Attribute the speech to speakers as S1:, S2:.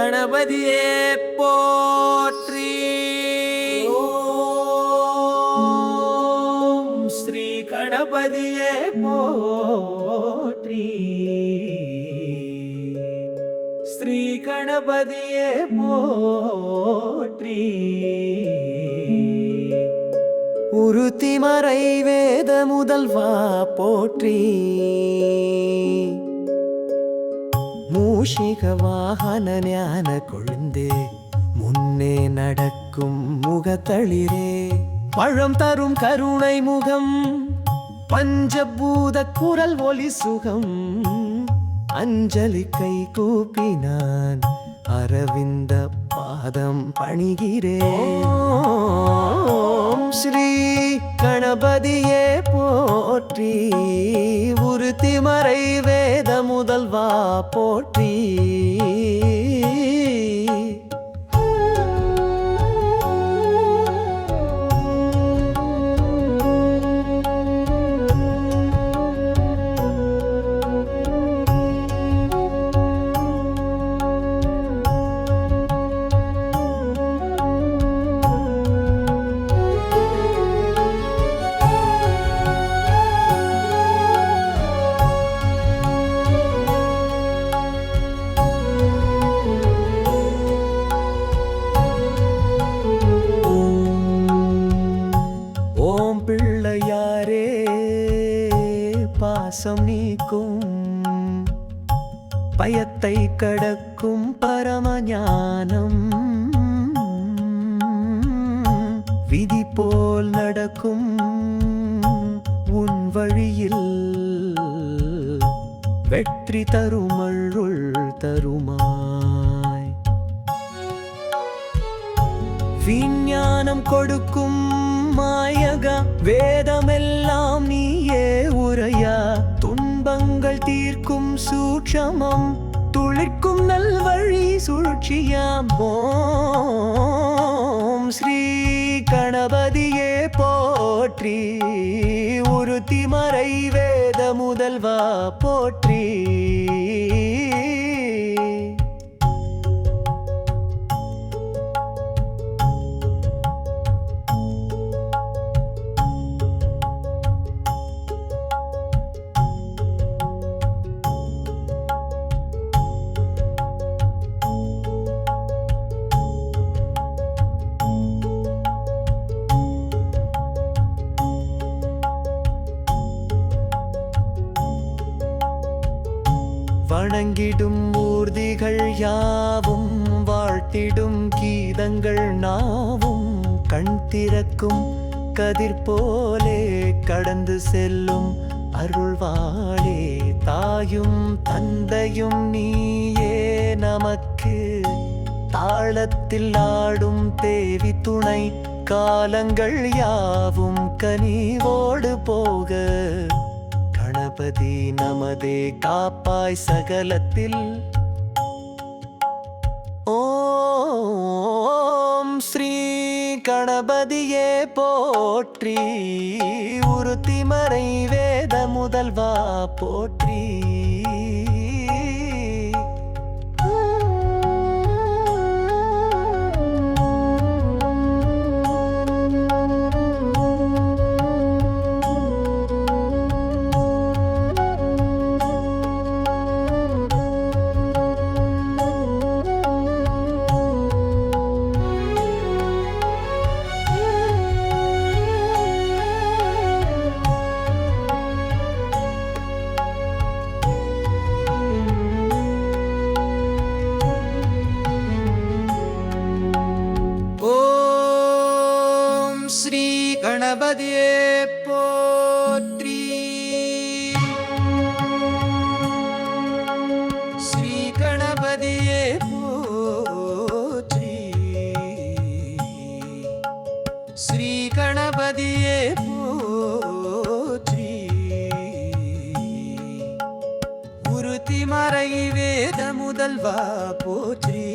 S1: கணபதியே போற்றி. ஸ்ரீ கணபதியே போற்றி. ஸ்ரீ கணபதியே போற்றி. உருத்திமறை வேத முதல்வா போற்றி. மூஷிக வாகன ஞான கொழுந்தே முன்னே நடக்கும் முகத்தளிரே. பழம் தரும் கருணை முகம் பஞ்சபூத குரல் ஒலி சுகம். அஞ்சலி கை கூப்பினான் அரவிந்த பாதம் பணிகிறேன் ஸ்ரீ கணபதியே போற்றி உருத்திமறை வேத முதல்வா போற்றி. பாசம் நீக்கும். பயத்தை கடக்கும் பரமஞானம். விதி போல் நடக்கும் உன் வழியில் வெற்றி தருமருள் தருமாய். விஞ்ஞானம் கொடுக்கும் மாயகா வேதமெல்லாம் நீயே உரையா? துன்பங்கள் தீர்க்கும் சூட்சமம் துளிர்க்கும் நல்வழி சூழ்ச்சியாம் ஓம் ஸ்ரீ கணபதியே போற்றி உருத்தி மறை வேத முதல்வா போற்றி. வணங்கிடும் மூர்த்திகள் யாவும் வாழ்த்திடும் கீதங்கள் நாவும். கண் திறக்கும் கதிர் போலே கடந்து செல்லும் அருள்வாளே. தாயும் தந்தையும் நீயே நமக்கு. தாளத்தில் ஆடும் தேவி துணை காலங்கள் யாவும் கனிவோடு போக. கணபதி நமதே காப்பாய் சகலத்தில். ஓம் ஸ்ரீ கணபதியே போற்றி. உருத்திமறை வேத முதல்வா போற்றி. கணபதியே போற்றி ஸ்ரீ கணபதியே போற்றி ஸ்ரீ கணபதியே போற்றி உருத்தி மறை வேத முதல்வா போற்றி